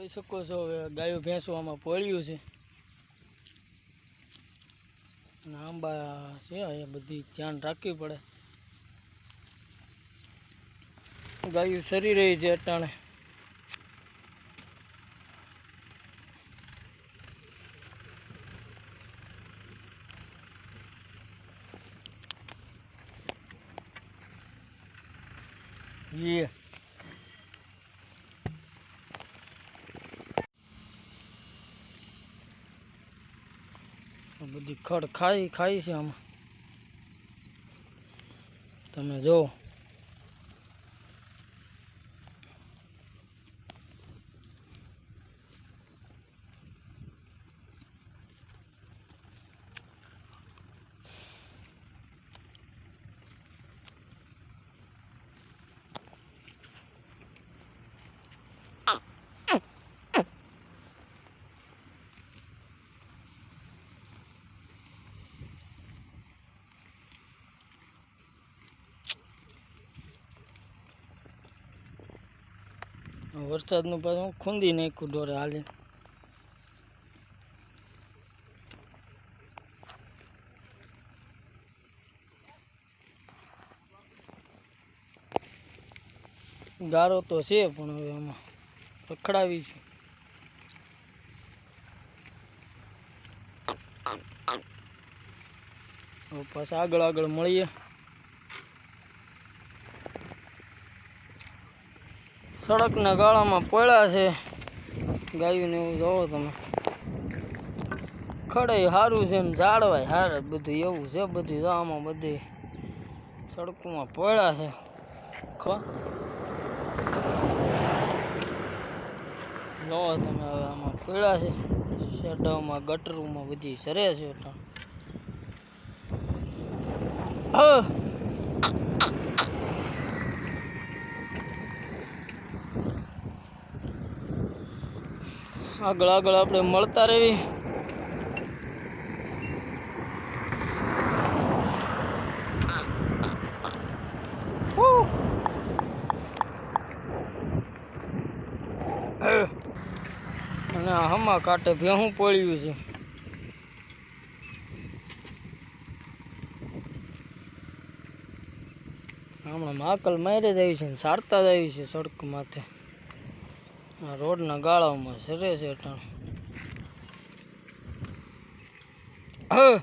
જોઈ શકો છો હવે ગાયો ભેંસો આમાં પોળ્યું છે. અને આંબા છે, એ બધી ધ્યાન રાખવી પડે. ગાયું સરી રહી છે અટાણે. Yeah. બધી ખડ ખાઈ ખાઈ છે આમાં. તમે જો વરસાદનું પાછું ખૂંદી નાખ્યું ડોરે હાલે. ગારો તો છે પણ હવે આમાં રખડાવી છે. પાછા આગળ આગળ મળીએ. સડકના ગાળામાં પડ્યા છે. ગાયું ને એવું જોવો તમે. ખડે સારું છે ને ઝાડવાય હારે બધું એવું છે, બધું આમાં બધી સડકોમાં પડ્યા છે. જોવો તમે હવે આમાં પડ્યા છે. શેડામાં ગટરોમાં બધી સરે છે. હા. આગળ આગળ આપણે મળતા રહેવી. અને હમા કાંઠે ભેહું પડ્યું છે હમણાં માકલ મારી જાય છે ને સારતા જાય છે સડક માથે રોડના ગાળામાં સરે છે અટાણ. હ.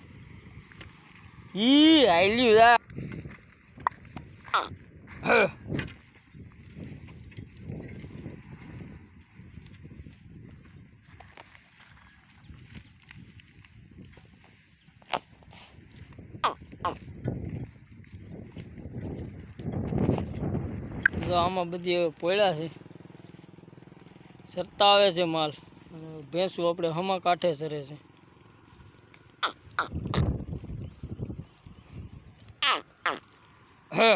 ઈ આયલ્યું જા હ. જો આમાં બધી હવે પોયડા છે. સરતા આવે છે માલ. અને ભેંસું આપણે હમા કાંઠે સરે છે. હે.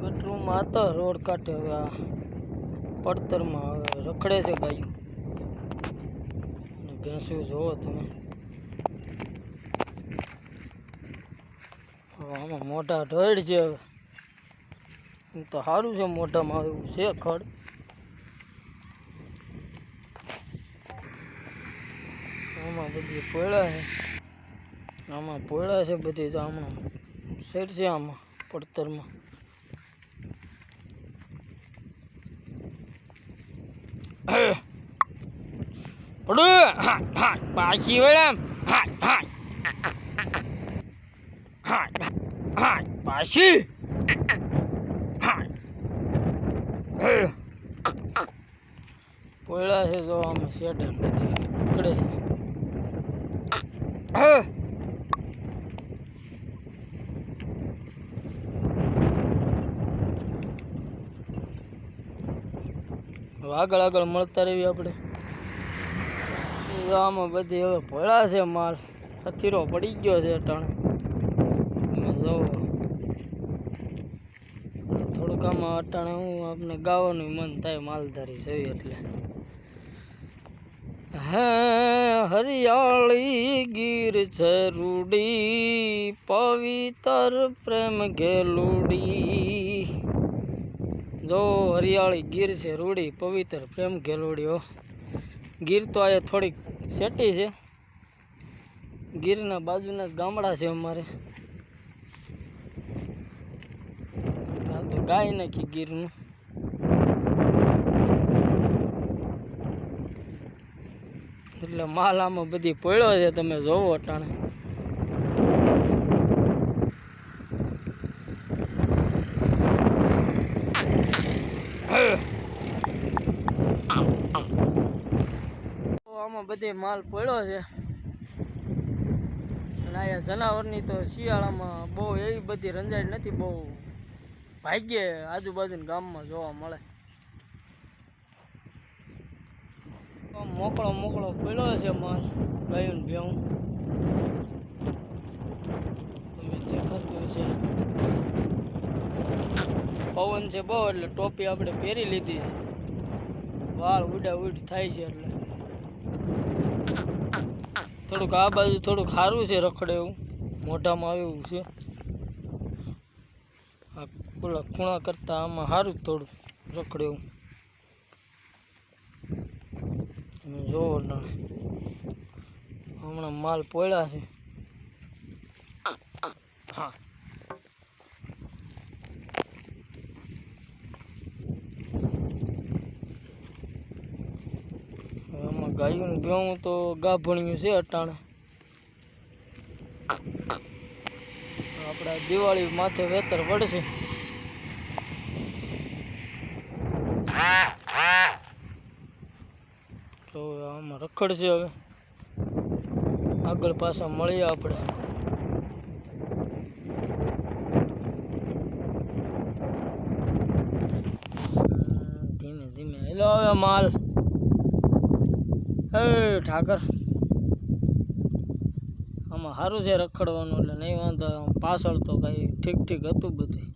ગટરૂમાં હતા રોડ કાંઠે હવે આ પડતરમાં હવે રખડે છે ગાયું. ભેંસું જોવો તમે. આમાં મોઢા ઢળ છે હવે. તો સારું છે મોઢામાં એવું છે ખડ. આમાં બધી પડ્યા છે. આમાં પોળા છે બધી તો આમાં. સેટ છે આમાં, પડતરમાં. પડું. પાછી વળામ પાછી. પોળા છે તો આમાં સેટ બધી પકડે છે. આગળ આગળ મળતા રહેવી આપણે. આમાં બધી હવે ભોળા છે માલ. હથીરો પડી ગયો છે અટાણે. તમે જોવો થોડુંક આમાં અટાણે હું આપને ગાવાનું મન થાય માલધારી છે એટલે. હે હરિયાળી ગીર છે રૂડી, પવિત્ર પ્રેમ ગેલુડી જો હરિયાળી ગીર છે રૂડી પવિત્ર, પ્રેમ ઘેલોડીઓ ગીર તો અહીંયા થોડીક સેટી છે. ગીરના બાજુના ગામડા છે અમારે. આ તો ગાય નાખી ગીરનું. એટલે માલ આમાં બધી પડ્યો છે, તમે જોવો અટાણે તો આમાં બધી માલ પડ્યો છે. અને અહીંયા જનાવરની તો શિયાળામાં બહુ એવી બધી રંજાઈ નથી, બહુ ભાગ્યે આજુબાજુના ગામમાં જોવા મળે. મોકળો મોકળો પડ્યો છે માલ ગયું ભેવું તમે દેખાતું છે પવન છે બહુ, એટલે ટોપી આપણે પહેરી લીધી છે. વાળ ઉડા ઉડ થાય છે એટલે. થોડુંક આ બાજુ થોડુંક સારું છે રખડે એવું. મોઢામાં આવે એવું છે. આ પેલા ખૂણા કરતાં આમાં સારું થોડું રખડે એવું. તમે જોવો હમણાં માલ પોળ્યા છે. હા હવે આમાં ગાયું ભેવું તો ગાભણિયું છે અટાણે. આપણા દિવાળી માથે વેતર પડશે તો આમાં રખડશે હવે. આગળ પાછા મળીએ આપણે. ધીમે ધીમે હેલો હવે માલ. હે ઠાકર. આમાં સારું છે રખડવાનું એટલે નહીં વાંધો પાછળ તો કાંઈ ઠીક ઠીક હતું બધું.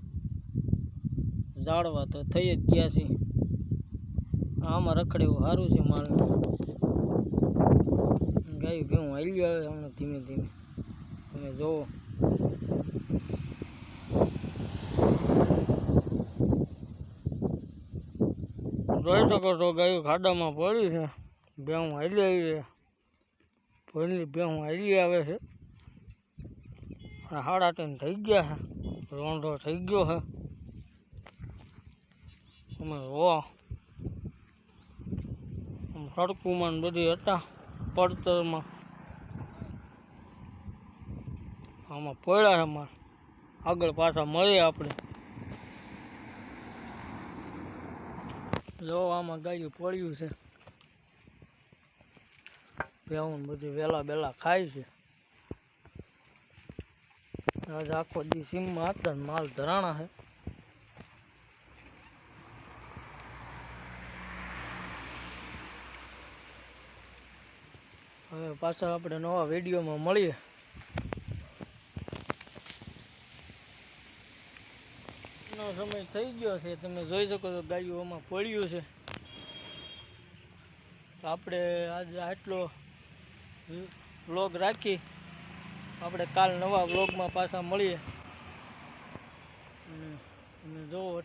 ઝાડવા તો થઈ જ ગયા છે. આમાં રખડેવું સારું છે માલ. ગાયું કેવું હાલ્યું આવે હમણાં ધીમે ધીમે. તમે જોવો. જોઈ શકો છો ગાયું ખાડામાં પડ્યું છે. ભેહું હાલી આવી છે. બે ભેહું હાલી આવે છે. સાડા ત્રણ થઈ ગયા છે. રોંઢો થઈ ગયો છે. અમે રો. આમ સડકુમાં બધી હતા પડતરમાં. આમાં પડ્યા છે મારે આગળ પાછા મળીએ આપણે. જો આમાં ગાયું પડ્યું છે. ને બધું વેલા બેલા ખાય છે. આજ આખો દી સીમમાં હતા માલ ધરાણા છે હવે પાછા આપણે નવા વિડીયોમાં મળીએ. નો સમય થઈ ગયો છે, તમે જોઈ શકો છો ગાયું આમાં પડ્યું છે. આપણે આજે આટલો વ્લોગ રાખી. આપણે કાલ નવા વ્લોગમાં પાછા મળીએ. જોવો